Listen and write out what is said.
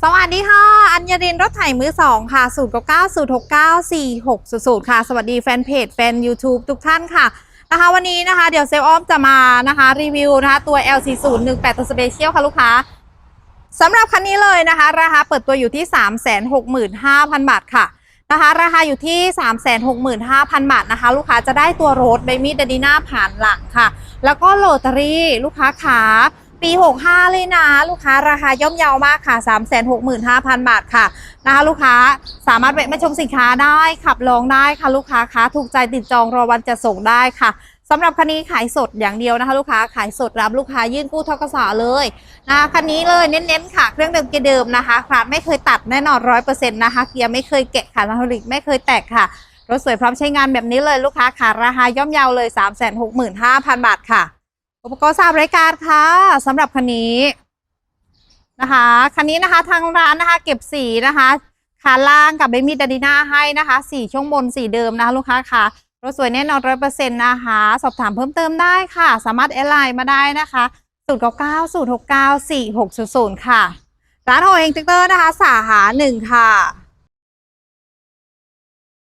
สวัสดีค่ะ อัญญรินรถไถมือสองค่ะ0 9 9 0 6 9 4 6 0 0ค่ะ สวัสดีแฟนเพจแฟน YouTube ทุกท่านค่ะนะคะวันนี้นะคะเดี๋ยวเซลอ้อมจะมานะคะรีวิวนะคะตัว LC0 18 ตัว Special ค่ะลูกค้าสำหรับคันนี้เลยนะคะ ราคาเปิดตัวอยู่ที่ 365,000 บาทค่ะนะคะราคาอยู่ที่ 365,000 บาทนะคะ ลูกค้าจะได้ตัวรถไดมี่ดาดีน่าผ่านหลังค่ะ แล้วก็โลตารี่ลูกค้าขา ปี 65 เลยนะ ลูกค้าราคาย่อมเยาวมากค่ะ 365,000 บาทค่ะนะคะลูกค้าสามารถแวะมาชมสินค้าได้ขับลองได้ค่ะ ลูกค้าคะถูกใจติดจองรอวันจะส่งได้ค่ะสำหรับคันนี้ขายสดอย่างเดียวนะคะ ลูกค้าขายสดรับลูกค้ายื่นกู้ทกสเลยนะคะคันนี้เลยเน้นๆค่ะ เครื่องเดิมเกียร์เดิมนะคะคลาดไม่เคยตัดแน่นอนร้อยเปอร์เซ็นต์นะคะเกียร์ไม่เคยแกะค่ะนาลิกไม่เคยแตกค่ะรถสวยพร้อมใช้งานแบบนี้เลยลูกค้าค่ะราคาย่อมเยาวเลย 365,000 บาทค่ะ อุปกรณ์สาบรายการค่ะสำหรับคันนี้นะคะคันนี้นะคะทางร้านนะคะ เก็บสีนะคะขาล่างกับเบมีดาดิน่าให้นะคะสีช่วงบนสีเดิมนะคะลูกค้าค่ะรถสวยแน่นอนร้อยเปอร์เซ็นต์นะคะ สอบถามเพิ่มเติมได้ค่ะ สามารถแอดไลน์มาได้นะคะศูนย์เก้าเก้าศูนย์หกเก้าสี่หกศูนย์ค่ะ ร้านโอเองติ๊กเตอร์นะคะ สาขาหนึ่งค่ะ